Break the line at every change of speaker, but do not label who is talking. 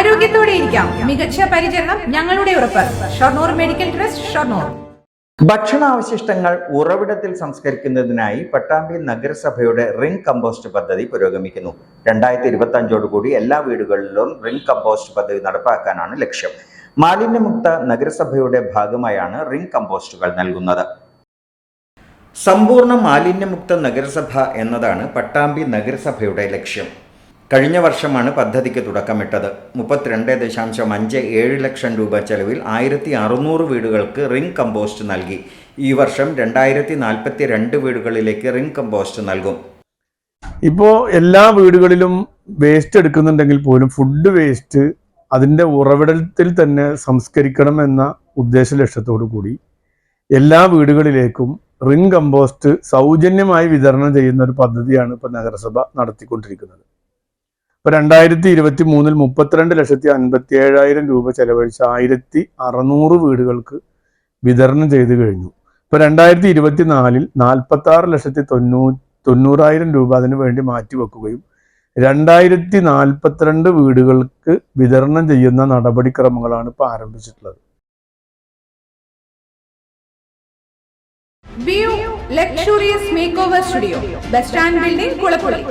ആരോഗ്യത്തോടെ ഇരിക്കാം. മികച്ച പരിചരണം ഞങ്ങളുടെ ഉറപ്പ്. Shoranur medical trust Shoranur.
ഭക്ഷണാവശിഷ്ടങ്ങൾ ഉറവിടത്തിൽ സംസ്കരിക്കുന്നതിനായി പട്ടാമ്പി നഗരസഭയുടെ റിംഗ് കമ്പോസ്റ്റ് പദ്ധതി പുരോഗമിക്കുന്നു. രണ്ടായിരത്തി ഇരുപത്തി അഞ്ചോടുകൂടി എല്ലാ വീടുകളിലും റിംഗ് കമ്പോസ്റ്റ് പദ്ധതി നടപ്പാക്കാനാണ് ലക്ഷ്യം. മാലിന്യമുക്ത നഗരസഭയുടെ ഭാഗമായാണ് റിംഗ് കമ്പോസ്റ്റുകൾ നൽകുന്നത്. സമ്പൂർണ മാലിന്യമുക്ത നഗരസഭ എന്നതാണ് പട്ടാമ്പി നഗരസഭയുടെ ലക്ഷ്യം. കഴിഞ്ഞ വർഷമാണ് പദ്ധതിക്ക് തുടക്കമിട്ടത്. മുപ്പത്തിരണ്ട് ദശാംശം അഞ്ച് ഏഴ് ലക്ഷം രൂപ ചെലവിൽ ആയിരത്തി അറുന്നൂറ് വീടുകൾക്ക് റിംഗ് കമ്പോസ്റ്റ് നൽകി. ഈ വർഷം രണ്ടായിരത്തി നാൽപ്പത്തി രണ്ട് വീടുകളിലേക്ക് റിംഗ് കമ്പോസ്റ്റ് നൽകും.
ഇപ്പോൾ എല്ലാ വീടുകളിലും വേസ്റ്റ് എടുക്കുന്നുണ്ടെങ്കിൽ പോലും ഫുഡ് വേസ്റ്റ് അതിന്റെ ഉറവിടത്തിൽ തന്നെ സംസ്കരിക്കണം എന്ന ഉദ്ദേശ ലക്ഷ്യത്തോടു കൂടി എല്ലാ വീടുകളിലേക്കും റിംഗ് കമ്പോസ്റ്റ് സൗജന്യമായി വിതരണം ചെയ്യുന്ന ഒരു പദ്ധതിയാണ് ഇപ്പോൾ നഗരസഭ നടത്തിക്കൊണ്ടിരിക്കുന്നത്. ഇപ്പോൾ രണ്ടായിരത്തി ഇരുപത്തി മൂന്നിൽ മുപ്പത്തിരണ്ട് ലക്ഷത്തി അൻപത്തി ഏഴായിരം രൂപ ചെലവഴിച്ച് ആയിരത്തി അറുന്നൂറ് വീടുകൾക്ക് വിതരണം ചെയ്തു കഴിഞ്ഞു. ഇപ്പോൾ രണ്ടായിരത്തി ഇരുപത്തി നാലിൽ നാൽപ്പത്തി ആറ് ലക്ഷത്തി തൊണ്ണൂ തൊണ്ണൂറായിരം രൂപ അതിനു വേണ്ടി മാറ്റിവെക്കുകയും രണ്ടായിരത്തി നാൽപ്പത്തിരണ്ട് വീടുകൾക്ക് വിതരണം ചെയ്യുന്ന നടപടിക്രമങ്ങളാണ് ഇപ്പോൾ ആരംഭിച്ചിട്ടുള്ളത്.
Luxurious make over studio bus stand building Kulappully